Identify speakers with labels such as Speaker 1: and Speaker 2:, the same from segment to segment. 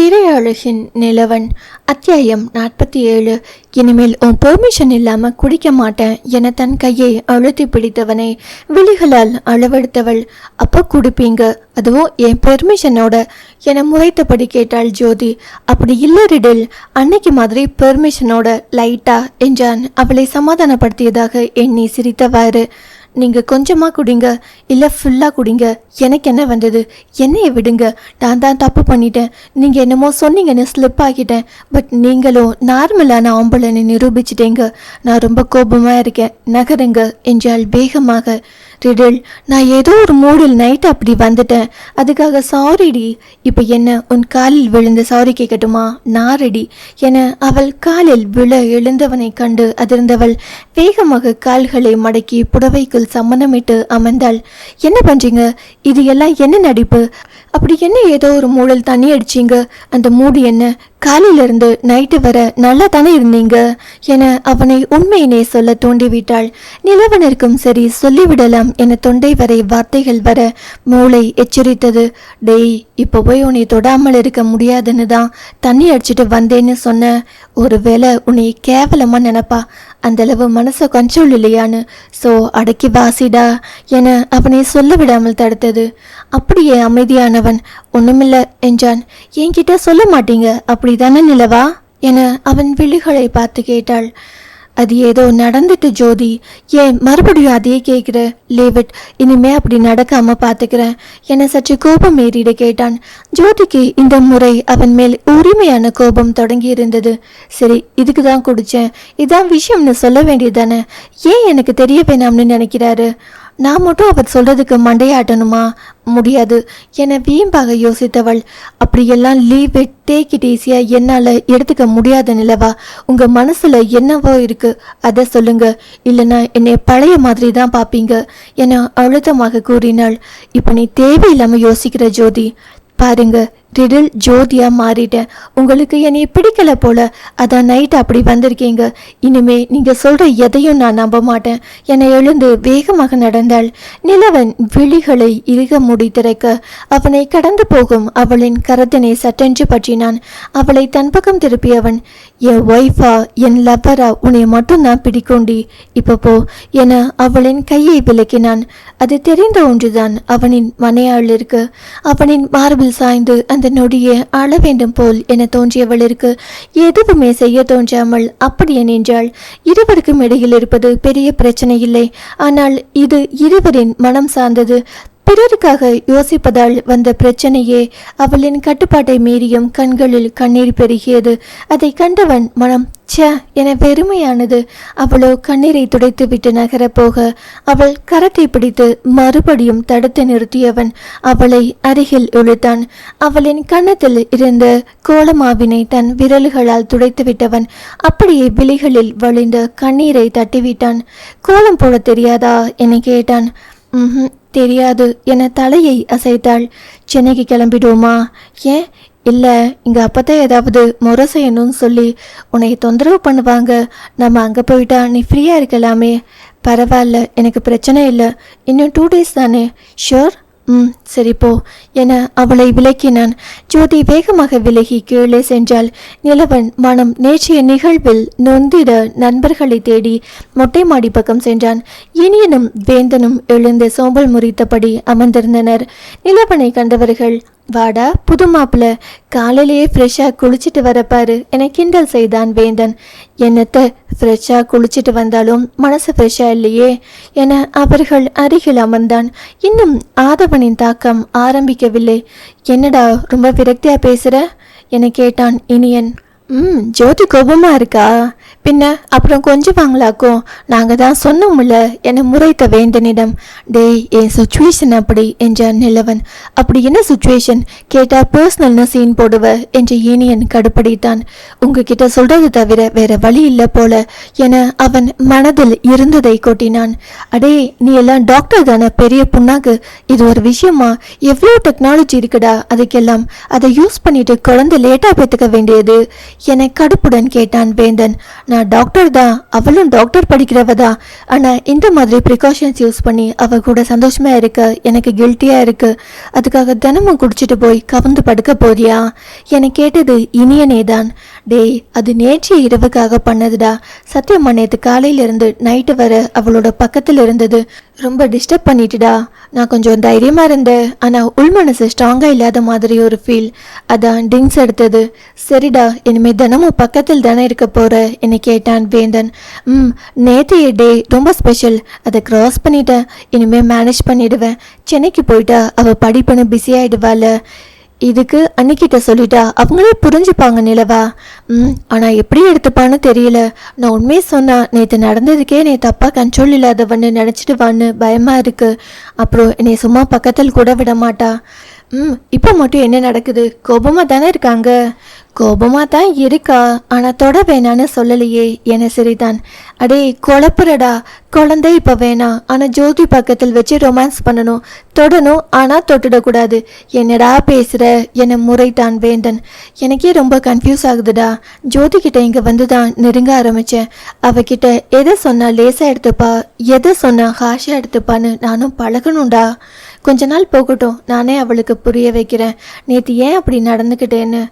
Speaker 1: பிறை அழகின் நிலவன். அத்தியாயம் நாற்பத்தி ஏழு இனிமேல் உன் பெர்மிஷன் இல்லாமல் குடிக்க மாட்டேன் என தன் கையை அழுத்தி பிடித்தவனை விழிகளால் அளவெடுத்தவள். அப்போ குடிப்பீங்க. அதுவும் என் பெர்மிஷனோட என முறைத்தபடி கேட்டாள் ஜோதி. அப்படி இல்லை ரிடில். அன்னைக்கு மாதிரி பெர்மிஷனோட லைட்டா என்றான். அவளை சமாதானப்படுத்தியதாக எண்ணி சிரித்தவாறு. நீங்கள் கொஞ்சமாக குடிங்க இல்லை ஃபுல்லாக குடிங்க. எனக்கு என்ன வந்தது? என்னையை விடுங்க. நான் தான் தப்பு பண்ணிட்டேன். நீங்கள் என்னமோ சொன்னீங்கன்னு ஸ்லிப் ஆகிட்டேன் பட் நீங்களும் நார்மலான ஆம்பளைன்னு நிரூபிச்சிட்டீங்க. நான் ரொம்ப கோபமாக இருக்கேன். நகருங்க. என்றால் வேகமாக ரிடில் நான் ஏதோ ஒரு மூடில் நைட் அப்படி வந்துட்டேன். அதுக்காக சாரிடி இப்போ என்ன உன் காலில் விழுந்து சாரி கேட்கட்டுமா நான் ரெடி என அவள் காலில் விழ எழுந்தவனை கண்டு அதிர்ந்தவள் வேகமாக கால்களை மடக்கி புடவைக்குள் சம்மணமிட்டு அமர்ந்தாள். என்ன பண்ணுறீங்க இது எல்லாம் என்ன நடிப்பு? அப்படி என்ன ஏதோ ஒரு மூடல் தண்ணி அடிச்சீங்க? அந்த மூடு என்ன? காலையிலிருந்து நைட்டு வர நல்லா தானே இருந்தீங்க? என அவனை உண்மையினே சொல்ல தூண்டிவிட்டாள். நிலவனிற்கும் சரி சொல்லிவிடலாம் என தொண்டை வரை வார்த்தைகள் வர மூளை எச்சரித்தது. டேய் இப்போ போய் உன்னை தொடாமல் இருக்க முடியாதுன்னு தான் தண்ணி அடிச்சிட்டு வந்தேன்னு சொன்ன. ஒருவேளை உன்னை கேவலமாக நினப்பா. அந்த அளவு மனசு கண்ட்ரோல் இல்லையான்னு. சோ அடக்கி வாசிடா என அவனை சொல்ல விடாமல் தடுத்தது. அப்படியே அமைதியானவன் ஒண்ணுமில்ல என்றான் என்கிட்ட சொல்ல மாட்டீங்க. அப்படிதானே நிலவா? என அவன் விழிகளை பார்த்து கேட்டாள். அது ஏதோ நடந்துட்டு ஜோதி. ஏன் மறுபடியும் அதையே கேட்குற? லேவிட் இனிமே அப்படி நடக்காம பார்த்துக்கிறேன் என சற்று கோபம் ஏறிட கேட்டான். ஜோதிக்கு இந்த முறை அவன் மேல் உரிமையான கோபம் தொடங்கி இருந்தது. சரி இதுக்கு தான் குடிச்சேன். இதான் விஷயம்னு சொல்ல வேண்டியதானே ஏன் எனக்கு தெரிய வேணாம்னு நினைக்கிறாரு? நான் மட்டும் அவர் சொல்றதுக்கு மண்டையாட்டணுமா? முடியாது. என வீம்பாக யோசித்தவள். அப்படியெல்லாம் லீவ் இட் டேக் இட் ஈஸியாக என்னால் எடுத்துக்க முடியாத நிலவா? உங்கள் மனசில் என்னவோ இருக்குது அதை சொல்லுங்க. இல்லைன்னா என்னை பழைய மாதிரி தான் பார்ப்பீங்க என அழுத்தமாக கூறினாள். இப்போ நீ தேவையில்லாமல் யோசிக்கிற ஜோதி. பாருங்கள் திடில் ஜோதியா மாறிட்டேன். உங்களுக்கு என்னை பிடிக்கல போல. அதான் நைட் அப்படி வந்திருக்கீங்க. இனிமே நீங்க சொல்ற எதையும் நான் நம்ப மாட்டேன். என்னை எழுந்து வேகமாக நடந்தாள். நிலவன் விழிகளை இறுக மூடி திறக்க அவனை கடந்து போகும் அவளின் கரத்தினை சட்டென்று பற்றினான். அவளை தன் பக்கம் திருப்பியவன் என் ஒய்ஃபா என் லவ்வரா உன்னை மட்டும் நான் பிடிக்கோண்டி இப்போ போ என அவளின் கையை விலக்கினான். அது தெரிந்த ஒன்றுதான். அவனின் மனையாளிற்கு அவனின் மார்பில் சாய்ந்து அந்த நொடியே அழ வேண்டும் போல் என தோன்றியவளிற்கு எதுவுமே செய்ய தோன்றாமல் அப்படியே நின்றாள். இருவருக்கும் இடையில் இருப்பது பெரிய பிரச்சனை இல்லை ஆனால் இது இருவரின் மனம் சார்ந்தது. பிறருக்காக யோசிப்பதால் வந்த பிரச்சனையே அவளின் கட்டுப்பாட்டை மீறியும் கண்களில் கண்ணீர் பெருகியது. அதை கண்டவன் மனம் ச்ச என பெருமையானது அவளோ கண்ணீரை துடைத்து விட்டு நகரப் போக அவள் கரத்தை பிடித்து மறுபடியும் தடுத்து நிறுத்தியவன் அவளை அருகில் இழுத்தான். அவளின் கன்னத்தில் இருந்த கோலமாவினை தன் விரல்களால் துடைத்து விட்டவன் அப்படியே விழிகளில் வழிந்த கண்ணீரை தட்டிவிட்டான். கோலம் போட தெரியாதா? என கேட்டான். தெரியாது என தலையை அசைத்தாள். சென்னைக்கு கிளம்பிடுவோமா? ஏன்? இல்லை இங்கே அப்போதான் ஏதாவது முறை செய்யணும்னு சொல்லி உன்னை தொந்தரவு பண்ணுவாங்க. நம்ம அங்கே போயிட்டா நீ ஃப்ரீயாக இருக்கலாமே. பரவாயில்ல எனக்கு பிரச்சனை இல்லை. இன்னும் டூ டேஸ் தானே. ஷோர் ம் சரி போ என அவளை விலக்கினான். ஜோதி வேகமாக விலகி கீழே சென்றால் நிலவன் மனம் நேற்றைய நிகழ்வில் நொந்திட நண்பர்களை தேடி மொட்டை மாடி பக்கம் சென்றான். இனியனும் வேந்தனும் எழுந்து சோம்பல் முறித்தபடி அமர்ந்திருந்தனர். நிலவனை கண்டவர்கள் வாடா புது மாப்பிள்ள காலையிலேயே ஃப்ரெஷ்ஷாக குளிச்சுட்டு வரப்பாரு என கிண்டல் செய்தான் வேந்தன். என்னத்தை ஃப்ரெஷ்ஷாக குளிச்சுட்டு வந்தாலும் மனசு ஃப்ரெஷ்ஷாக இல்லையே? என அவர்கள் அருகில் அமர்ந்தான். இன்னும் ஆதவனின் தாக்கம் ஆரம்பிக்கவில்லை. என்னடா ரொம்ப விரக்தியாக பேசுகிற என கேட்டான் இனியன். ம் ஜோதி கோபமாக இருக்கா? பின்ன அப்புறம் கொஞ்சம் வாங்கலாக்கும் நாங்கள் தான் சொன்னோம்ல என முறைத்த வேந்தனிடம். டேய் என் சுச்சுவேஷன் அப்படி என்றான் நிலவன். அப்படி என்ன சுச்சுவேஷன் கேட்டால் பர்சனல்னு சீன் போடுவ என்று இனியன் கடுப்படித்தான் உங்ககிட்ட சொல்கிறது தவிர வேற வழி இல்லை போல என அவன் மனதில் இருந்ததை கொட்டினான். அடே நீ எல்லாம் டாக்டர் தானே பெரிய புண்ணாக்கு. இது ஒரு விஷயமா? எவ்வளோ டெக்னாலஜி இருக்குடா அதுக்கெல்லாம். அதை யூஸ் பண்ணிட்டு குழந்தை லேட்டாக பெற்றுக்க வேண்டியது. என கடுப்புடன் கேட்டான் வேந்தன். நான் டாக்டர் தான் அவளும் டாக்டர் படிக்கிறவ தான். ஆனால் இந்த மாதிரி ப்ரிகாஷன்ஸ் யூஸ் பண்ணி அவ கூட சந்தோஷமாக இருக்க எனக்கு கில்ட்டியாக இருக்கு. அதுக்காக தினமும் குடிச்சிட்டு போய் கவுந்து படுக்க போறியா? என கேட்டது இனியனே தான் டேய் அது நேற்று இரவுக்காக பண்ணதுடா. சத்தியம் நேற்று காலையிலேருந்து நைட்டு வர அவளோட பக்கத்தில் இருந்தது ரொம்ப டிஸ்டர்ப் பண்ணிட்டுடா. நான் கொஞ்சம் தைரியமாக இருந்தேன். ஆனால் உள் மனசு ஸ்ட்ராங்காக இல்லாத மாதிரி ஒரு ஃபீல் அதான் டிங்ஸ் எடுத்தது. சரிடா இனிமேல் தினமும் பக்கத்தில் தானே இருக்க போகிற என்னை கேட்டான் வேந்தன். ம் நேற்றைய டே ரொம்ப ஸ்பெஷல் அதை க்ராஸ் பண்ணிட்டேன். இனிமேல் மேனேஜ் பண்ணிடுவேன். சென்னைக்கு போயிட்டா அவள் படிப்புன்னு பிஸி ஆயிடுவாள். இதுக்கு அன்னிக்கிட்ட சொல்லிட்டா அவங்களே புரிஞ்சுப்பாங்க நிலவா. ம் ஆனால் எப்படி எடுத்துப்பான்னு தெரியல. நான் உண்மையை சொன்னேன் நேற்று நடந்ததுக்கே நீ தப்பாக கண்ட்ரோல் இல்லாதவன்னு நினச்சிடுவான்னு பயமாக இருக்கு. அப்புறம் என்னை சும்மா பக்கத்தில் கூட விட மாட்டா. ம் இப்போ மட்டும் என்ன நடக்குது? கோபமாக தானே இருக்காங்க? கோபமாக தான் இருக்கா? ஆனால் தொட வேணான்னு சொல்லலையே என சரிதான் அடே குழப்புறடா. குழந்தை இப்போ வேணாம். ஆனால் ஜோதி பக்கத்தில் வச்சு ரொமான்ஸ் பண்ணணும். தொடணும் ஆனால் தொட்டுடக்கூடாது. என்னடா பேசுகிற என முறைத்தான் வேந்தன். எனக்கே ரொம்ப கன்ஃபியூஸ் ஆகுதுடா. ஜோதி கிட்ட இங்கே வந்து தான் நெருங்க ஆரம்பித்தேன் அவகிட்ட எதை சொன்னால் லேசாக எடுத்துப்பா? எதை சொன்னால் ஹாஷாக எடுத்துப்பான்னு நானும் பழகணும்டா. கொஞ்ச நாள் போகட்டும் நானே அவளுக்கு புரிய வைக்கிறேன். நேற்று ஏன் அப்படி நடந்துக்கிட்டேன்னு?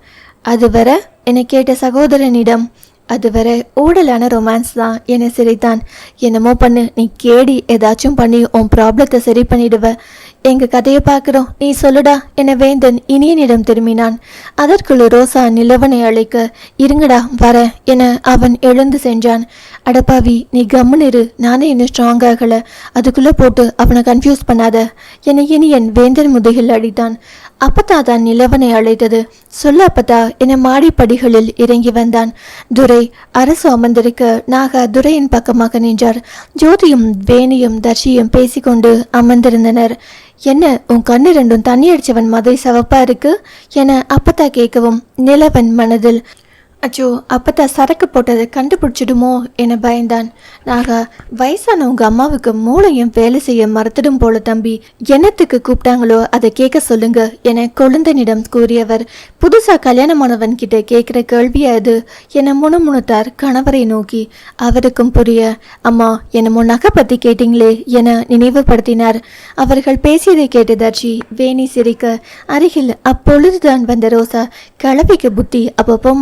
Speaker 1: அதுவரை என்னை கேட்ட சகோதரனிடம். அதுவரை ஊடலான ரொமான்ஸ் தான். என்னை சிரித்தான். என்னமோ பண்ணு நீ கேடி ஏதாச்சும் பண்ணி உன் ப்ராப்ளத்தை சரி பண்ணிடுவ. எங்க கதையை பார்க்குறோம். நீ சொல்லுடா என வேந்தன் இனியனிடம் திரும்பினான். அதற்குள் ரோசா நிலவனை அழைக்க இருங்கடா வர என அவன் எழுந்து சென்றான். அடப்பாவி நீ கம்முனிரு இரு. நானே என்ன ஸ்ட்ராங் ஆகல அதுக்குள்ள போட்டு அவனை கன்ஃபியூஸ் பண்ணாத என இனியன் வேந்தன் முதுகில் அடித்தான். அப்பத்தா தான் நிலவனை அழைத்தது. சொல்ல அப்பத்தா என மாடிப்படிகளில் இறங்கி வந்தான். துரை அரசு அமர்ந்திருக்க நாக துரையின் பக்கமாக நின்றார். ஜோதியும் வேணியும் தர்ஷியும் பேசிக்கொண்டு அமர்ந்திருந்தனர். என்ன உன் கண்ணு ரெண்டும் தண்ணி அடிச்சவன் மாதிரி சவப்பா இருக்கு? என அப்பத்தா கேட்கவும் நிலவன் மனதில் அச்சோ அப்பத்தா சரக்கு போட்டதை கண்டுபிடிச்சிடுமோ என பயந்தான். நாகா வயசான உங்க அம்மாவுக்கு மூளையும் வேலை செய்ய மறந்துடும் போல தம்பி. என்னத்துக்கு கூப்பிட்டாங்களோ அதை கேட்க சொல்லுங்க என கொழுந்தனிடம் கூறியவர். புதுசா கல்யாணமானவன் கிட்ட கேட்கிற கேள்வியா அது என முணுமுணுத்தார் கணவரை நோக்கி. அவருக்கும் புரிய அம்மா என்னமோ நகை பத்தி கேட்டீங்களே என நினைவுபடுத்தினார். அவர்கள் பேசியதை கேட்டு தர்ஷி வேணி சிரிக்க அருகில் அப்பொழுதுதான் வந்த ரோசா கிழவிக்கு புத்தி அப்பப்போ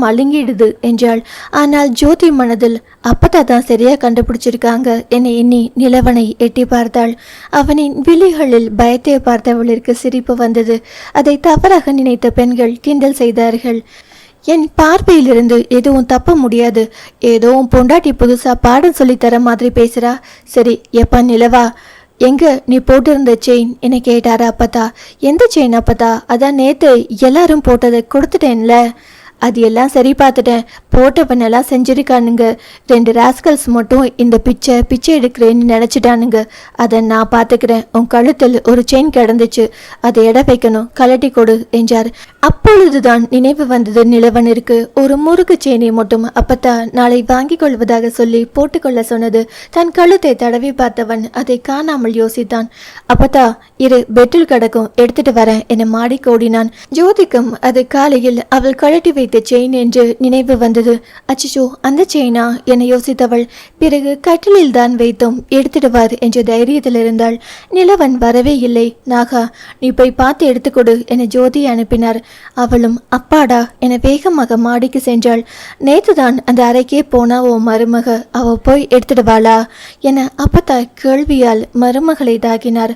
Speaker 1: போயிடுது என்றாள். ஆனால் ஜோதி மனதில் அப்பதா தான் சரியா கண்டுபிடிச்சிருக்காங்க என எண்ணி நிலவனை எட்டி பார்த்தாள். அவனின் விழிகளில் பயத்தை பார்த்தவளிற்கு சிரிப்பு வந்தது. அதை தவறாக நினைத்த பெண்கள் கிண்டல் செய்தார்கள். என் பார்வையிலிருந்து எதுவும் தப்ப முடியாது. ஏதோ உன் பொண்டாட்டி புதுசா பாடம் சொல்லித்தர மாதிரி பேசுறா. சரி எப்பா நிலவா. எங்க நீ போட்டிருந்த செயின்? என கேட்டாரா அப்பதா எந்த செயின் அப்பதா அதான் நேத்து எல்லாரும் போட்டதை கொடுத்துட்டேன்ல. அது எல்லாம் சரி பார்த்துட்டேன். போட்டவனெல்லாம் செஞ்சிருக்கானுங்க. ரெண்டு ராஸ்கல்ஸ் மட்டும் இந்த பிச்சை பிச்சை எடுக்கிறேன்னு நினச்சிட்டானுங்க. அதை நான் பார்த்துக்கிறேன். உன் கழுத்தில் ஒரு செயின் கிடந்துச்சு. அதை எடை வைக்கணும். கலட்டி கொடு என்றார் அப்பொழுதுதான் நினைவு வந்தது நிலவனிற்கு. ஒரு முறுக்கு செயினை மட்டும் அப்பத்தா நாளை வாங்கிக் கொள்வதாக சொல்லி போட்டுக்கொள்ள சொன்னது. தன் கழுத்தை தடவி பார்த்தவன் அதை காணாமல் யோசித்தான். அப்பத்தா இரு பெட்டில் கிடக்கும் எடுத்துட்டு வரேன் என மாடி கோடினான். ஜோதிக்கும் அது காலையில் அவள் கழட்டி வைத்த செயின் என்று நினைவு வந்தது. அச்சோ அந்த செயினா? என யோசித்தவள். பிறகு கட்டிலில் தான் வைத்தோம் எடுத்துடுவார் என்ற தைரியத்தில் இருந்தாள். நிலவன் வரவே இல்லை. நாகா நீ போய் பார்த்து எடுத்துக்கொடு என ஜோதி அனுப்பினார். அவளும் அப்பாடா என வேகமாக மாடிக்கு சென்றாள். நேத்துதான் அந்த அறைக்கே போனா ஓ மருமக. அவ போய் எடுத்துடுவாளா என அப்பத்தா கேள்வியால் மருமகளை தாக்கினார்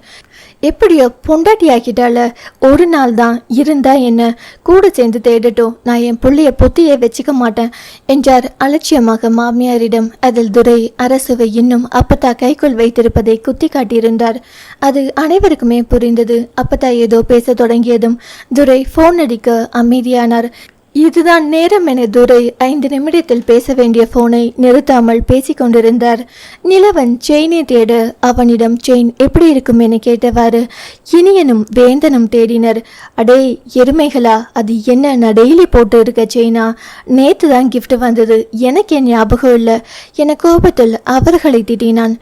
Speaker 1: எப்படியோ பொண்டாட்டி ஆக்கிட்டால ஒரு நாள் தான் இருந்தா என்ன? கூட சேர்ந்து தேடட்டும். நான் என் புள்ளைய பொத்தியே வச்சுக்க மாட்டேன் என்றார் அலட்சியமாக மாமியாரிடம். அதில் துரை அரசுவை இன்னும் அப்பத்தா கைக்குள் வைத்திருப்பதை குத்தி காட்டியிருந்தார் அது அனைவருக்குமே புரிந்தது. அப்பத்தா ஏதோ பேச தொடங்கியதும் துரை ஃபோன் அடிக்க அமைதியானார். இதுதான் நேரம் என துரை ஐந்து நிமிடத்தில் பேச வேண்டிய போனை நிறுத்தாமல் பேசிக் கொண்டிருந்தார். நிலவன் செயினை தேட அவனிடம் செயின் எப்படி இருக்கும்? என கேட்டவாறு இனியனும் வேந்தனும் தேடினர். அடே எருமைகளா அது என்ன நான் டெய்லி போட்டு இருக்க செயினா நேற்று தான் கிஃப்ட் வந்தது. எனக்கு என் ஞாபகம் இல்லை. என கோபத்தில் அவர்களை திட்டினான்.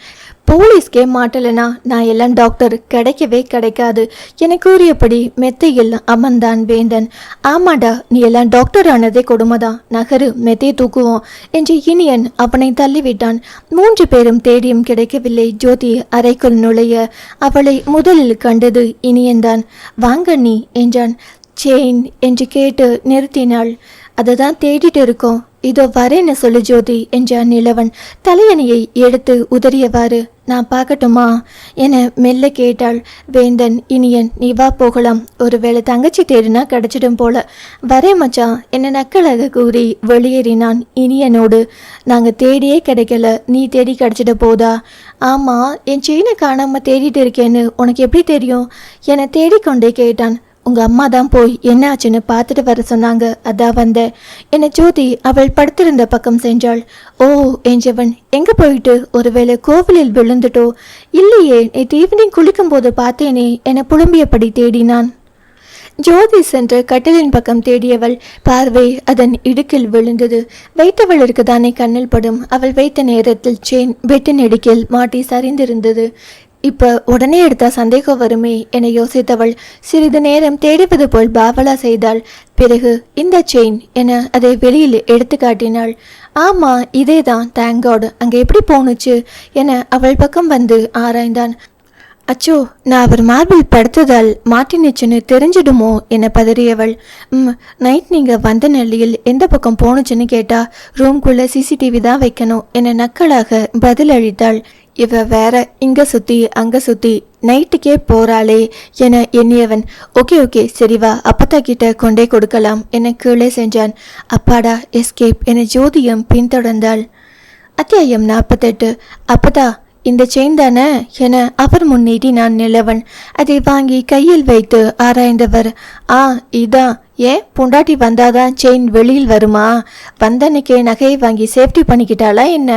Speaker 1: போலீஸ்க்கே மாட்டலைனா நான் எல்லாம் டாக்டர் கிடைக்கவே கிடைக்காது. என கூறியபடி மெத்தையில் அமர்ந்தான் வேந்தன். ஆமாடா நீ எல்லாம் டாக்டர் ஆனதே கொடுமைதான். நகரு மெத்தையை தூக்குவோம் என்று இனியன் அவனை தள்ளிவிட்டான். மூன்று பேரும் தேடியும் கிடைக்கவில்லை. ஜோதி அறைக்குள் நுழைய அவளை முதலில் கண்டது இனியன்தான். வாங்க நீ என்றான். செயின் என்று கேட்டு நிறுத்தினாள். அதை தான் தேடிட்டு இருக்கோம். இதோ வரேன்னு சொல்லு ஜோதி என்றான் நிலவன். தலையணையை எடுத்து உதறியவாறு நான் பார்க்கட்டுமா? என மெல்ல கேட்டாள். வேந்தன் இனியன் நீ வா போகலாம். ஒருவேளை தங்கச்சி தேடினா கிடைச்சிடும் போல. வரே மச்சான் என்ன நக்கலாக கூறி வெளியேறினான் இனியனோடு. நாங்கள் தேடியே கிடைக்கல. நீ தேடி கிடைச்சிட போதா? ஆமாம் என் செயினை காணாமல் தேடிட்டு இருக்கேன்னு உனக்கு எப்படி தெரியும்? என தேடிக்கொண்டே கேட்டான். உங்க அம்மா தான் போய் என்ன ஆச்சுன்னு பார்த்துட்டு வர சொன்னாங்க. அதான் வந்தேன் என்னை ஜோதி அவள் படுத்திருந்த பக்கம் சென்றாள். ஓ என்றவன் எங்க போயிட்டு? ஒருவேளை கோவிலில் விழுந்துட்டோ? இல்லையே நேற்று ஈவினிங் குளிக்கும் போது பார்த்தேனே என புலம்பியபடி தேடினான். ஜோதி சென்று கட்டிலின் பக்கம் தேடியவள் பார்வை அதன் இடுக்கில் விழுந்தது. வைத்தவளிற்கு தானே கண்ணில் படும். அவள் வைத்த நேரத்தில் செயின் பெட்டின் இடுக்கில் மாட்டி சரிந்திருந்தது. இப்போ உடனே எடுத்தால் சந்தேகம் வருமே என யோசித்தவள் சிறிது நேரம் தேடிப்பது போல் பாவலா செய்தாள். பிறகு இந்த செயின் என அதை வெளியில் எடுத்து காட்டினாள். ஆமா இதேதான் தான் காட் அங்கே எப்படி போணுச்சு? என அவள் பக்கம் வந்து ஆராய்ந்தான். அச்சோ நான் அவர் மார்பிள் படுத்ததால் மாட்டினுச்சுன்னு தெரிஞ்சிடுமோ? என பதறியவள். ம் நைட் நீங்கள் வந்த நிலையில் எந்த பக்கம் போணுச்சுன்னு கேட்டா ரூம்குள்ளே சிசிடிவி தான் வைக்கணும் என நக்கலாக பதில் அளித்தாள் இவ வேற இங்க சுத்தி அங்க சுத்தி நைட்டுக்கே போறாளே என எண்ணியவன் ஓகே ஓகே சரி வா அப்பத்தா கிட்ட கொண்டே கொடுக்கலாம் என கீழே சென்றான். அப்பாடா எஸ்கேப் என ஜோதியம் பின்தொடர்ந்தாள். அத்தியாயம் நாற்பத்தெட்டு அப்பதா இந்த செயின் தானே? என அவர் முன்னேறி நான் நிலவன். அதை வாங்கி கையில் வைத்து ஆராய்ந்தவர். ஆ இதான் ஏன் பொண்டாட்டி வந்தாதான் செயின் வெளியில் வருமா? வந்தன்னைக்கே நகையை வாங்கி சேஃப்டி பண்ணிக்கிட்டாளா என்ன?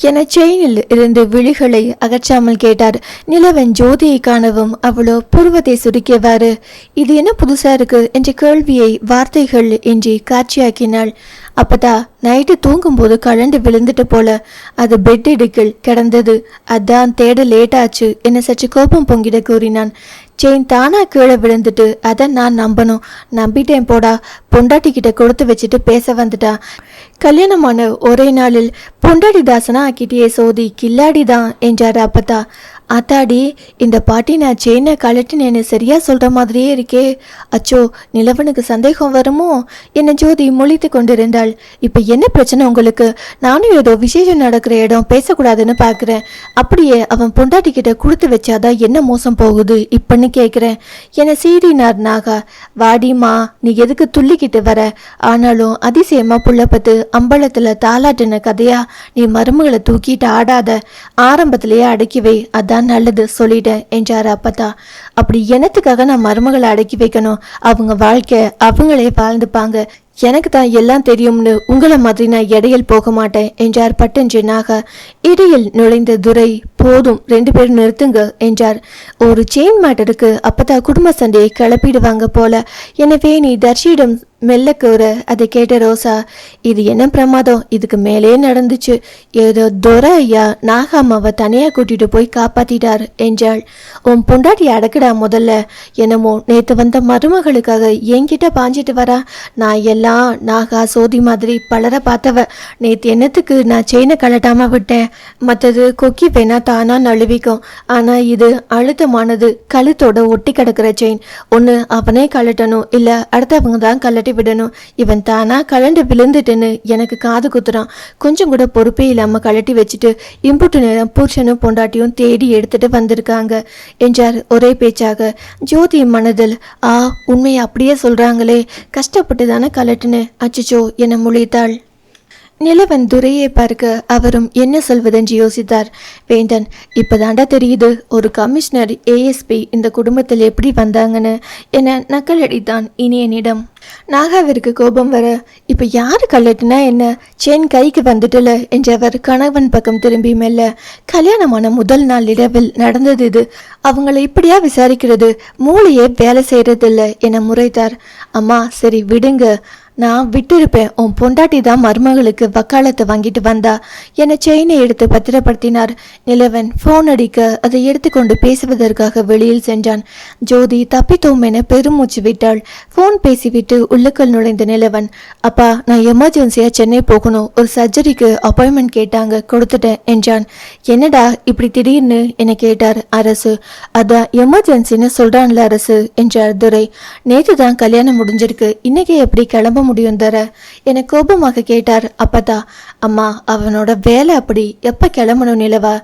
Speaker 1: என செயினில் இருந்து விழிகளை அகற்றாமல் கேட்டார். நிலவன் ஜோதியை காணவும் அவளோ புருவத்தை சுருக்கியவாறு. இது என்ன புதுசா இருக்கு? என்ற கேள்வியை வார்த்தைகள் இன்றி காட்சியாக்கினாள். அப்பதா நைட்டு தூங்கும்போது கழண்டு விழுந்துட்டு போல. அது பெட் இடுக்கில் கிடந்தது. அதான் தேட லேட்டாச்சு என்ன சற்று கோபம் பொங்கிட கூறினான். செயின் தானா கீழே விழுந்துட்டு அதை நான் நம்பணும். நம்பிட்டேன் போடா. பொண்டாட்டி கிட்ட கொடுத்து வச்சுட்டு பேச வந்துட்டா. கல்யாணமான ஒரே நாளில் பொண்டாடி தாசனா ஆக்கிட்டியே சோதி கில்லாடி தான் என்றார் அப்பத்தா. அத்தாடி இந்த பாட்டி நான் செயினை கழட்டினேன்னு சரியா சொல்கிற மாதிரியே இருக்கே. அச்சோ நிலவனுக்கு சந்தேகம் வருமோ? என்னை ஜோதி முழித்து கொண்டிருந்தாள். இப்போ என்ன பிரச்சனை உங்களுக்கு? நானும் ஏதோ விசேஷம் நடக்கிற இடம் பேசக்கூடாதுன்னு பார்க்குறேன் அப்படியே அவன் பொண்டாட்டி கிட்ட கொடுத்து வச்சாதான் என்ன மோசம் போகுது? இப்பன்னு கேட்குறேன் என்னை சீறினார் நாகா? வாடிமா நீ எதுக்கு துள்ளிக்கிட்டு வர? ஆனாலும் அதிசயமாக புள்ளப்பத்து அம்பலத்தில் தாளாட்டின கதையா? நீ மருமகளை தூக்கிட்டு ஆடாத. ஆரம்பத்திலேயே அடக்கி வை. அதான் நல்லது சொல்லிட்டேன் என்றார் அப்பதா அப்படி எனத்துக்காக நான் மருமகளை அடக்கி வைக்கணும்? அவங்க வாழ்க்கை அவங்களே வாழ்ந்துப்பாங்க. எனக்கு தான் எல்லாம் தெரியும்னு உங்களை மாதிரி நான் இடையில் போக மாட்டேன் என்றார் பட்டென்று இடையில் நுழைந்த துரை போதும் ரெண்டு பேரும் நிறுத்துங்க என்றார். ஒரு செயின் மேட்டருக்கு அப்பதா குடும்ப சண்டையை கிளப்பிடுவாங்க போல. எனவே நீ தர்ஷியிடம் மெல்ல கூற அதை கேட்ட ரோசா இது என்ன பிரமாதம்? இதுக்கு மேலே நடந்துச்சு. ஏதோ துரை ஐயா நாகாமாவை தனியாக கூட்டிட்டு போய் காப்பாத்திட்டார் என்றாள். உன் பொண்டாட்டி அடக்குடா முதல்ல. என்னமோ நேத்து வந்த மருமகளுக்காக என்கிட்ட பாஞ்சிட்டு வரா. நான் எல்லாம் நாகா சோதி மாதிரி பலர பார்த்தவ. நேத்து என்னத்துக்கு நான் செயினை கழட்டாம விட்டேன். மற்றது கொக்கி வேணா தானா நழுவிக்கும். ஆனா இது அழுத்தமானது. கழுத்தோட ஒட்டி கிடக்கிற செயின். ஒன்று அவனே கழட்டணும் இல்லை அடுத்தவங்க தான் கழட்டி விடணும் இவன் தானா கழண்டு விழுந்துட்டுன்னு எனக்கு காது குத்துறான். கொஞ்சம் கூட பொறுப்பே இல்லாம கழட்டி வச்சுட்டு இம்புட்டு நேரம் புருஷனும் பொண்டாட்டியும் தேடி எடுத்துட்டு வந்திருக்காங்க. என்றார் ஒரே பேச்சாக. ஜோதி மனதில் ஆ உண்மையை அப்படியே சொல்றாங்களே. கஷ்டப்பட்டு தானே கலட்டுன்னு அச்சச்சோ என முழித்தாள். நிலவன் துரையை பார்க்க அவரும் என்ன சொல்வதென்று யோசித்தார். வேந்தன் இப்போதாண்டா தெரியுது ஒரு கமிஷனர் ஏஎஸ்பி இந்த குடும்பத்தில் எப்படி வந்தாங்கன்னு என நக்கலடித்தான் இனியனிடம் நாகாவிற்கு கோபம் வர இப்ப யாரு கல்லட்டுனா என்ன? செயின் கைக்கு வந்துட்டல என்றவர் கணவன் பக்கம் திரும்பி மெல்ல கல்யாணமான முதல் நாள் இரவில் நடந்தது இது. அவங்கள இப்படியா விசாரிக்கிறது? மூளையே வேலை செய்யறதில்ல என முறைத்தார். அம்மா சரி விடுங்க. நான் விட்டிருப்பேன். உன் பொண்டாட்டி தான் மருமகளுக்கு வக்காலத்தை வாங்கிட்டு வந்தா. என செயினை எடுத்து பத்திரப்படுத்தினார். நிலவன் ஃபோன் அடிக்க அதை எடுத்துக்கொண்டு பேசுவதற்காக வெளியில் சென்றான். ஜோதி தப்பித்தோம் என பெருமூச்சு விட்டாள். ஃபோன் பேசிவிட்டு உள்ளுக்குள் நுழைந்த நிலவன் அப்பா நான் எமர்ஜென்சியா சென்னை போகணும். ஒரு சர்ஜரிக்கு அப்பாயின்மெண்ட் கேட்டாங்க கொடுத்துட்டேன் என்றான். என்னடா இப்படி திடீர்னு? என கேட்டார் அரசு. அதான் எமர்ஜென்சின்னு சொல்றான்ல அரசு என்றார் துரை. நேற்று தான் கல்யாணம் முடிஞ்சிருக்கு. இன்னைக்கு எப்படி கிளம்ப முடியும் தர என கோபமாக கேட்டார். அப்பதா அம்மா அவனோட வேலை அப்படி. எப்போ கிளம்பணும் நிலவா?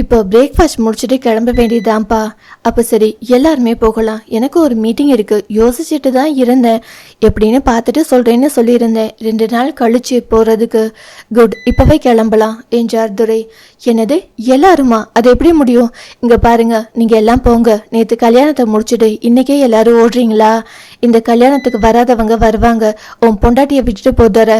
Speaker 1: இப்போ பிரேக்ஃபாஸ்ட் முடிச்சுட்டு கிளம்ப வேண்டியதான்ப்பா அப்போ சரி எல்லாருமே போகலாம். எனக்கு ஒரு மீட்டிங் இருக்குது யோசிச்சுட்டு தான் இருந்தேன். எப்படின்னு பார்த்துட்டு சொல்கிறேன்னு சொல்லியிருந்தேன். ரெண்டு நாள் கழிச்சு போகிறதுக்கு குட் இப்போவே கிளம்பலாம் என்றார் துரை. என்னது எல்லாருமா? அது எப்படி முடியும்? இங்கே பாருங்க நீங்கள் எல்லாம் போங்க. நேற்று கல்யாணத்தை முடிச்சுட்டு இன்றைக்கே எல்லாரும் ஓடுறீங்களா? இந்த கல்யாணத்துக்கு வராதவங்க வருவாங்க. உன் பொண்டாட்டியை விட்டுட்டு போதற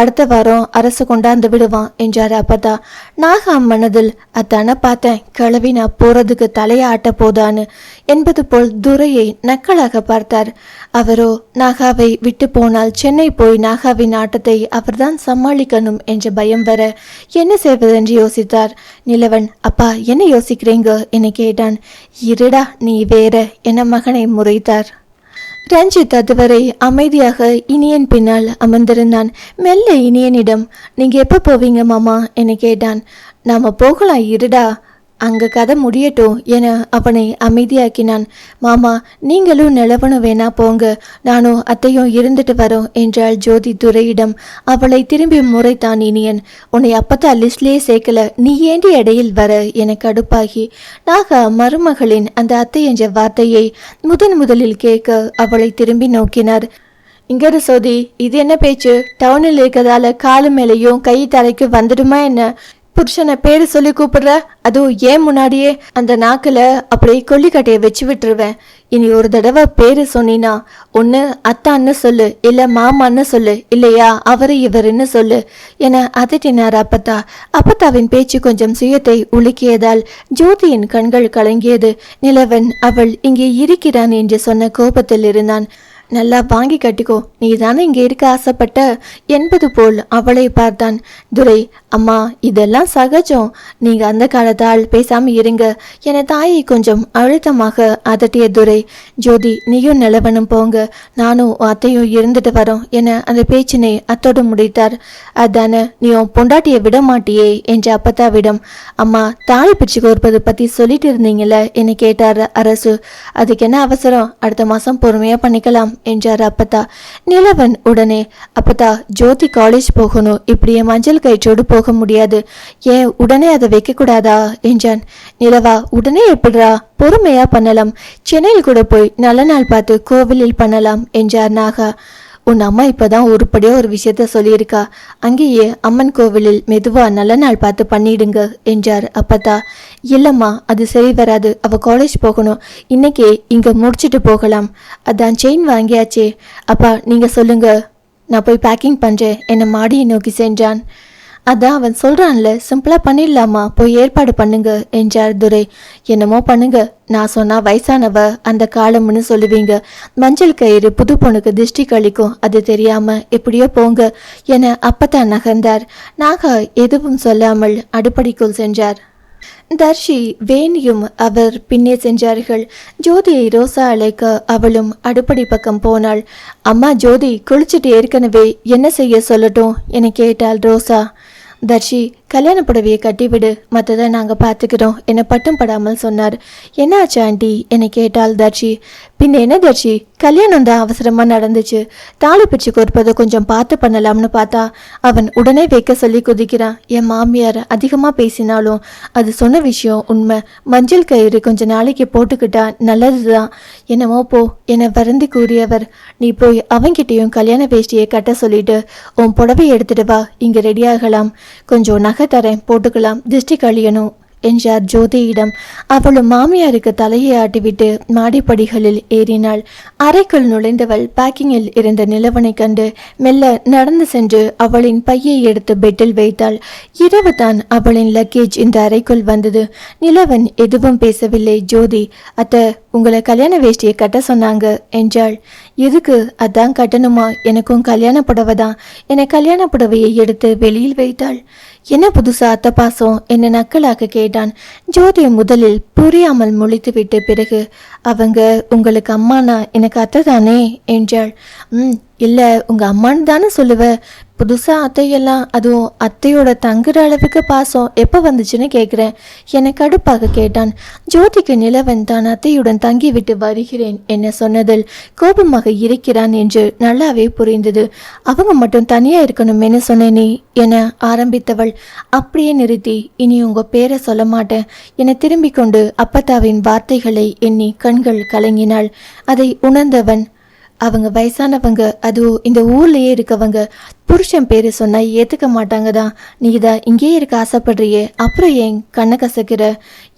Speaker 1: அடுத்த வாரம் அரசு கொண்டாந்து விடுவான் என்றார் அப்பதா. நாகா மனதில் அத்தான பார்த்தேன் கிளவி நான் போறதுக்கு தலையை ஆட்ட போதான்னு. என்பது போல் துரையை நக்கலாக பார்த்தார். அவரோ நாகாவை விட்டு போனால் சென்னை போய் நாகாவின் ஆட்டத்தை அவர்தான் சமாளிக்கணும் என்ற பயம் வர என்ன செய்வதென்று யோசித்தார். நிலவன் அப்பா என்ன யோசிக்கிறீங்க? என கேட்டான். இருடா நீ வேற என மகனை முறைத்தார். ரஞ்சித் அதுவரை அமைதியாக இனியன் பின்னால் அமர்ந்திருந்தான். மெல்ல இனியனிடம் நீங்க எப்போ போவீங்க மாமா? என கேட்டான். நாம போகலாம் இருடா. அங்கே கதை முடியட்டும் என அவனை அமைதியாக்கினான். மாமா நீங்களும் நிலவனும் வேணா போங்க. நானும் அத்தையும் இருந்துட்டு வரோம் என்றாள் ஜோதி துரையிடம். அவளை திரும்பி முறைத்தான் இனியன். உன்னை அப்பத்தா லிஸ்ட்லேயே சேர்க்கல. நீ ஏண்டி இடையில் வர? என கடுப்பாகி. நாகா மருமகளின் அந்த அத்தை என்ற வார்த்தையை முதன் முதலில் கேட்க அவளை திரும்பி நோக்கினார். இங்க சோதி இது என்ன பேச்சு? டவுனில் இருக்கிறதால காலு மேலேயும் கை தலைக்கும் வந்துடுமா என்ன? புருஷனை பேர் சொல்லி கூப்பிடுற அதுவும் ஏன் முன்னாடியே அந்த நாக்கில் அப்படியே கொல்லிக்கட்டையை வச்சு விட்டுருவேன். இனி ஒரு தடவை பேரு சொன்னினா ஒன்று அத்தான்னு சொல்லு இல்லை மாமான்னு சொல்லு இல்லையா அவர் இவருன்னு சொல்லு என அதட்டினார் அப்பத்தா. அப்பத்தாவின் பேச்சு கொஞ்சம் சுயத்தை உலுக்கியதால் ஜோதியின் கண்கள் கலங்கியது. நிலவன் அவள் இங்கே இருக்கிறான் என்று சொன்ன கோபத்தில் இருந்தான். நல்லா வாங்கி கட்டிக்கோ. நீ தானே இங்கே இருக்க ஆசைப்பட்ட? என்பது போல் அவளை பார்த்தான். துரை அம்மா இதெல்லாம் சகஜம். நீங்கள் அந்த காலத்தால் பேசாமல் இருங்க. என தாயை கொஞ்சம் அழுத்தமாக அதட்டிய துரை ஜோதி நீயும் நிலவனும் போங்க. நானும் அத்தையும் இருந்துட்டு வரோம் என அந்த பேச்சினை அத்தோடு முடித்தார். அதானே நீ உன் பொண்டாட்டியை விட மாட்டியே என்ற அப்பத்தாவிடம் அம்மா தாலி பிச்சு கோர்ப்பது பற்றி சொல்லிட்டு இருந்தீங்களே என கேட்டார் அரசு. அதுக்கு என்ன அவசரம்? அடுத்த மாதம் பொறுமையாக பண்ணிக்கலாம் என்றார் அப்பத்தா நிலவன் உடனே அப்பத்தா ஜோதி காலேஜ் போகணும். இப்படியே மஞ்சள் கயிற்றோடு போக முடியாது. ஏன் உடனே அதை வைக்கக்கூடாதா? என்றான். நிலவா உடனே எப்படிரா பொறுமையா பண்ணலாம். சென்னையில் கூட போய் நல்ல நாள் பார்த்து கோவிலில் பண்ணலாம் என்றார் நாகா. உன் அம்மா இப்பதான் உருப்படியா ஒரு விஷயத்த சொல்லியிருக்கா. அங்கேயே அம்மன் கோவிலில் மெதுவா நல்ல நாள் பார்த்து பண்ணிடுங்க என்றார் அப்பதா. இல்லைம்மா அது சரி வராது. அவள் காலேஜ் போகணும். இன்னைக்கே இங்கே முடிச்சிட்டு போகலாம். அதான் செயின் வாங்கியாச்சே. அப்பா நீங்கள் சொல்லுங்க. நான் போய் பேக்கிங் பண்ணுறேன் என்னை மாடியை நோக்கி சென்றான். அதான் அவன் சொல்கிறான்ல சிம்பிளாக பண்ணிடலாமா? போய் ஏற்பாடு பண்ணுங்க என்றார் துரை. என்னமோ பண்ணுங்க. நான் சொன்னால் வயசானவ அந்த காலம்னு சொல்லுவீங்க. மஞ்சள் கயிறு புது பொண்ணுக்கு திருஷ்டி கழிக்கும். அது தெரியாமல் எப்படியோ போங்க என அப்பத்தான் நகர்ந்தார். நாகா எதுவும் சொல்லாமல் அடுப்படிக்குள் சென்றார். தர்ஷி வேணியும் அவர் பின்னே சென்றார்கள். ஜோதியை ரோசா அழைக்க அவளும் அடுப்படி பக்கம் போனாள். அம்மா ஜோதி குளிச்சுட்டு ஏற்கனவே என்ன செய்ய சொல்லட்டும்? என கேட்டாள் ரோசா. தர்ஷி கல்யாண புடவையை கட்டிவிடு. மற்றதை நாங்கள் பார்த்துக்கிறோம் என்னை பட்டும் படாமல் சொன்னார். என்னாச்சு ஆண்டி? என்னை கேட்டால் தர்ஷி. பின்ன என்ன தர்ஷி? கல்யாணம் தான் அவசரமாக நடந்துச்சு. தாலி பிச்சு கொடுப்பதை கொஞ்சம் பார்த்து பண்ணலாம்னு பார்த்தா அவன் உடனே வைக்க சொல்லி குதிக்கிறான். என் மாமியார் அதிகமாக பேசினாலும் அது சொன்ன விஷயம் உண்மை. மஞ்சள் கயிறு கொஞ்ச நாளைக்கு போட்டுக்கிட்டா நல்லதுதான். என்னமோ போ என வருந்தி கூறியவர். நீ போய் அவன்கிட்டையும் கல்யாண வேஷ்டியை கட்ட சொல்லிட்டு உன் புடவை எடுத்துட்டு வா. இங்கே ரெடியாகலாம். கொஞ்சம் நகை தரேன் போட்டுக்கலாம் திருஷ்டி கழியணும் என்றார் ஜோதியிடம். அவளும் மாமியாருக்கு தலையை ஆட்டிவிட்டு மாடிப்படிகளில் ஏறினாள். அறைக்குள் நுழைந்தவள் பேக்கிங்கில் இருந்த நிலவனை கண்டு மெல்ல நடந்து சென்று அவளின் பையை எடுத்து பெட்டில் வைத்தாள். இரவு தான் அவளின் லக்கேஜ் இந்த அறைக்குள் வந்தது. நிலவன் எதுவும் பேசவில்லை. ஜோதி அத்த உங்களை கல்யாண வேஷ்டியை கட்ட சொன்னாங்க என்றாள். எதுக்கு? அதான் கட்டணுமா? எனக்கும் கல்யாண புடவை தான். என கல்யாண புடவையை எடுத்து வெளியில் வைத்தாள். என்ன புதுசா அத்த பாசம்? என்னை நக்கலாக கேட்டான். ஜோதி முதலில் புரியாமல் முழித்துவிட்டு பிறகு அவங்க உங்களுக்கு அம்மானா எனக்கு அத்தை தானே என்றாள். ம் இல்லை உங்கள் அம்மான்னு தானே சொல்லுவ. புதுசாக அத்தையெல்லாம் அதுவும் அத்தையோட தங்குற அளவுக்கு பாசம் எப்போ வந்துச்சுன்னு கேட்குறேன் எனக்கு கடுப்பாக கேட்டான். ஜோதிக்கு நிலவன் தான் அத்தையுடன் தங்கிவிட்டு வருகிறேன் என்ன சொன்னதில் கோபமாக இருக்கிறான் என்று நல்லாவே புரிந்தது. அவங்க மட்டும் தனியாக இருக்கணுமேனு சொன்னேனே என ஆரம்பித்தவள். அப்படியே நிறுத்தி இனி உங்கள் பேரை சொல்ல மாட்டேன் என திரும்பிக் கொண்டு அப்பத்தாவின் வார்த்தைகளை எண்ணி கண்கள் கலங்கினாள். அதை உணர்ந்தவன் அவங்க வயசானவங்க அதுவும் இந்த ஊர்லயே இருக்கவங்க. புருஷன் பேரு சொன்னா ஏத்துக்க மாட்டாங்க தான் நீ இதை இங்கேயே இருக்க ஆசைப்படுறியே. அப்புறம் ஏன் கண்ணை கசக்கிற?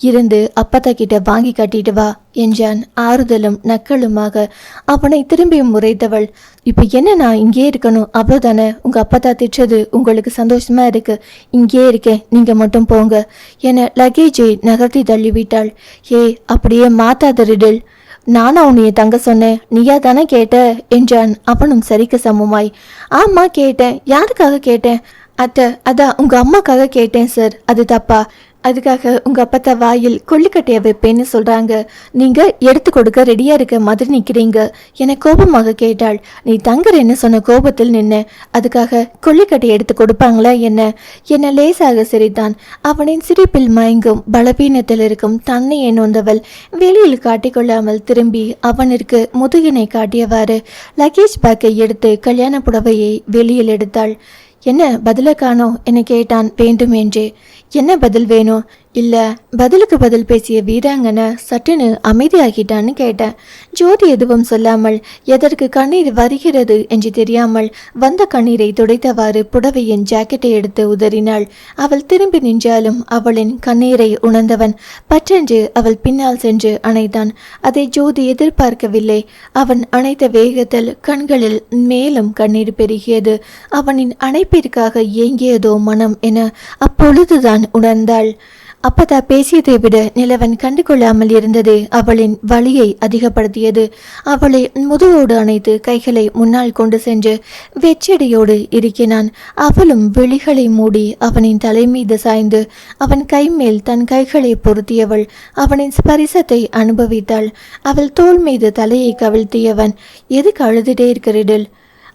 Speaker 1: இருந்து அப்பத்தா கிட்ட வாங்கி கட்டிட்டு வா என்றான். ஆறுதலும் நக்களுமாக அவனை திரும்பி முறைத்தவள் இப்போ என்ன நான் இங்கேயே இருக்கணும்? அப்போதானே உங்கள் அப்பா தான் திட்டது உங்களுக்கு சந்தோஷமாக இருக்கு. இங்கேயே இருக்கேன். நீங்கள் மட்டும் போங்க. என லக்கேஜை நகர்த்தி தள்ளிவிட்டாள். ஏ அப்படியே மாத்தாத ரிடில். நானா உன்னைய தங்க சொன்னேன். நீயா தானே கேட்ட? என்றான். அவனும் சரிக்கு சமமாய். ஆமாம் கேட்டேன். யாருக்காக கேட்டேன்? அத்தை அதான் உங்கள் அம்மாக்காக கேட்டேன் சார் அது தப்பா? அதுக்காக உங்க அப்பத்தா வாயில் கொள்ளிக்கட்டைய வைப்பேன்னு சொல்றாங்க. நீங்க எடுத்து கொடுக்க ரெடியா இருக்க மாதிரி நிக்கிறீங்க. என கோபமாக கேட்டாள். நீ தங்குறேன்னு சொன்ன கோபத்தில் நின்ன அதுக்காக கொள்ளிக்கட்டை எடுத்து கொடுப்பாங்களா என்ன? என லேசாக சிரித்தான். அவனின் சிரிப்பில் மயங்கும் பலவீனத்தில் இருக்கும் தன்னையை நொந்தவள் வெளியில் காட்டிக்கொள்ளாமல் திரும்பி அவனிற்கு முதுகினை காட்டியவாறு லக்கேஜ் பேக்கை எடுத்து கல்யாண புடவையை வெளியில் எடுத்தாள். என்ன பதில காணோம்? என கேட்டான். வேண்டுமென்றே என்ன பதில் வேணும்? இல்ல பதிலுக்கு பதில் பேசிய வீராங்கனை சட்டுன்னு அமைதியாகிட்டான்னு கேட்டேன். ஜோதி எதுவும் சொல்லாமல் எதற்கு கண்ணீர் வருகிறது? என்று தெரியாமல் வந்த கண்ணீரை துடைத்தவாறு புடவையின் ஜாக்கெட்டை எடுத்து உதறினாள். அவள் திரும்பி நின்றாலும் அவளின் கண்ணீரை உணர்ந்தவன் பற்றென்று அவள் பின்னால் சென்று அணைத்தான். அதை ஜோதி எதிர்பார்க்கவில்லை. அவன் அணைத்த வேகத்தில் கண்களில் மேலும் கண்ணீர் பெருகியது. அவனின் அணைப்பிற்காக ஏங்கியதோ மனம் என அப்பொழுதுதான் உணர்ந்தாள். அப்பதா பேசியதை விட நிலவன் கண்டுகொள்ளாமல் இருந்தது. அவளின் வலியை அதிகப்படுத்தியது. அவளை முதுகோடு அணைத்து கைகளை முன்னால் கொண்டு சென்று வெற்றிடையோடு இருக்கினான் அவளும் விழிகளை மூடி அவனின் தலை மீது சாய்ந்து அவன் கை மேல் தன் கைகளை பொருத்தியவள் அவனின் ஸ்பரிசத்தை அனுபவித்தாள். அவள் தோள் மீது தலையை கவிழ்த்தியவன் எதுக்கு அழுதுட்டே இருக்கிறிடல்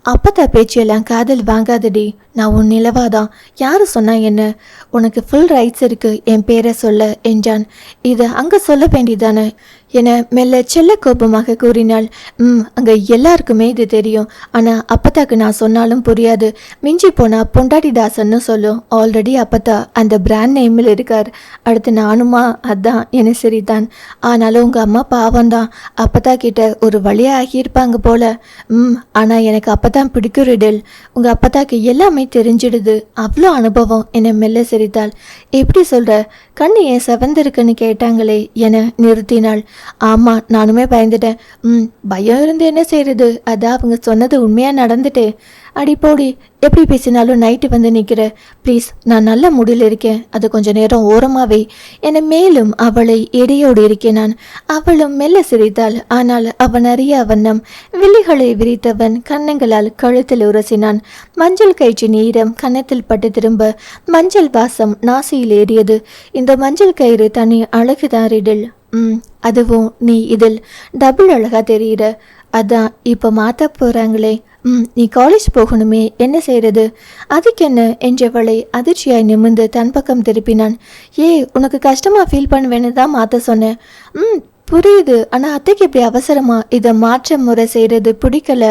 Speaker 1: அப்பத்தா பேச்செல்லாம் காதல் வாங்காதடி. நான் உன் நிலவாதான். யாரு சொன்னா என்ன? உனக்கு ஃபுல் ரைட்ஸ் இருக்கு. என் பேரை சொல்ல என்றான். இது அங்க சொல்ல வேண்டியதானே? என மெல்ல செல்ல கோபமாக கூறினாள். ம் அங்கே எல்லாருக்குமே இது தெரியும். ஆனால் அப்பத்தாக்கு நான் சொன்னாலும் புரியாது. மிஞ்சி போனால் பொண்டாட்டி தாசன்னு சொல்லும் ஆல்ரெடி அப்பத்தா அந்த பிராண்ட் நேமில் இருக்கார். அடுத்து நானுமா? அதான் என சரிதான் ஆனாலும் உங்கள் அம்மா பாவம்தான். அப்பத்தா கிட்ட ஒரு வழியாக ஆகியிருப்பாங்க போல. ம் ஆனால் எனக்கு அப்பதான் பிடிக்கும் ரிடில். உங்கள் அப்பத்தாக்கு எல்லாமே தெரிஞ்சிடுது. அவ்வளோ அனுபவம் என மெல்ல சிரித்தாள். எப்படி சொல்கிற கண்ணு ஏன் செவந்திருக்குன்னு கேட்டாங்களே என நிறுத்தினாள். ஆமா நானுமே பயந்துட்டேன். ம் பயம் இருந்து என்ன செய்யறது அதான் அவங்க சொன்னது உண்மையா நடந்துட்டு. அடி போடி எப்படி பேசினாலும் நைட்டு வந்து நிற்கிற ப்ளீஸ் நான் நல்ல முடியில் இருக்கேன். அது கொஞ்ச நேரம் ஓரமாவே என மேலும் அவளை இடையோடு இருக்கிறான் அவளும் மெல்ல சிரித்தாள். ஆனால் அவன் அறிய வண்ணம் விழிகளை விரித்தவன் கன்னங்களால் கழுத்தில் உரசினான். மஞ்சள் கயிற்று நீரம் கன்னத்தில் பட்டு திரும்ப மஞ்சள் வாசம் நாசியில் ஏறியது. இந்த மஞ்சள் கயிறு தனி அழகுதாரிடில் ம் அதுவும் நீ இதில் டபுள் அழகாக தெரியுற. அதான் இப்போ மாற்ற போகிறாங்களே ம் நீ காலேஜ் போகணுமே என்ன செய்கிறது அதுக்கு என்ன என்றவளை அதிர்ச்சியாய் நிமிர்ந்து தன் பக்கம் திருப்பினான். ஏ உனக்கு கஷ்டமாக ஃபீல் பண்ணுவேன்னு தான் மாற்ற சொன்னேன். ம் புரியுது. ஆனால் அத்தைக்கு இப்படி அவசரமா இதை மாற்ற முறை செய்கிறது பிடிக்கல.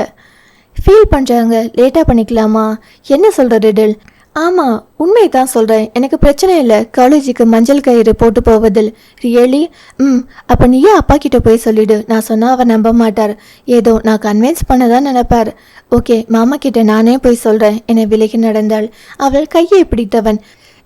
Speaker 1: ஃபீல் பண்ணுறாங்க லேட்டாக பண்ணிக்கலாமா? என்ன சொல்கிற ரிடில்? ஆமா உண்மை தான் சொல்றேன். எனக்கு பிரச்சனை இல்லை. காலேஜுக்கு மஞ்சள் கயிறு போட்டு போவதில். ரியலி ம் அப்போ நீயே அப்பா கிட்ட போய் சொல்லிடு? நான் சொன்னால் அவர் நம்ப மாட்டார். ஏதோ நான் கன்வின்ஸ் பண்ணதான் நினைப்பார். ஓகே மாமா கிட்ட நானே போய் சொல்கிறேன் என விலகி நடந்தாள் அவள் கையை பிடித்தவன்.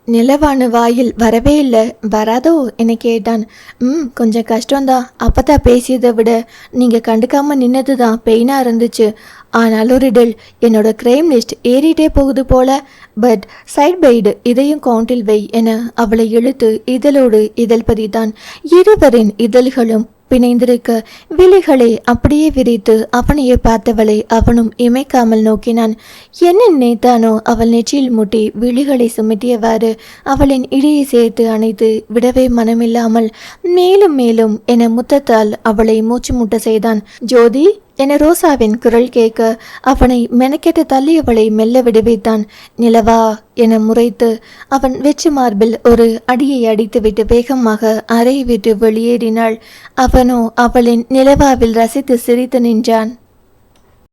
Speaker 1: நிலவான வாயில் வரவே இல்லை. வராதோ? என கேட்டான். ம் கொஞ்சம் கஷ்டம்தான். அப்பதான் பேசியதை விட நீங்கள் கண்டுக்காமல் நின்னது தான் பெயினாக இருந்துச்சு ஆனாலும் ரிடல் என்னோட கிரைம் லிஸ்ட் ஏறிட்டே போகுது போல. பட் சைட் பைடு இதையும் கவுண்டில் வை என அவளை இழுத்து இதழோடு இதழ் பதித்தான் இருவரின் இதழ்களும் பிணைந்திருக்க விழிகளை அப்படியே விரித்து அவனையே பார்த்தவளை அவனும் இமைக்காமல் நோக்கினான். என்ன நினைத்தானோ? அவள் நெற்றியில் முட்டி விழிகளை சுமத்தியவாறு அவளின் இடையை சேர்த்து அணைத்து விடவே மனமில்லாமல் மேலும் மேலும் என முத்தத்தால் அவளை மூச்சு முட்ட செய்தான். ஜோதி என ரோசாவின் குரல் கேட்க அவனை மெனக்கெட்டு தள்ளியவளை மெல்ல விடுவித்தான். நிலவா என முறைத்து அவன் வெச்சு மார்பில் ஒரு அடியை அடித்துவிட்டு வேகமாக அறை விட்டு வெளியேறினாள். அவனோ அவளின் நிலவாவில் ரசித்து சிரித்து நின்றான்.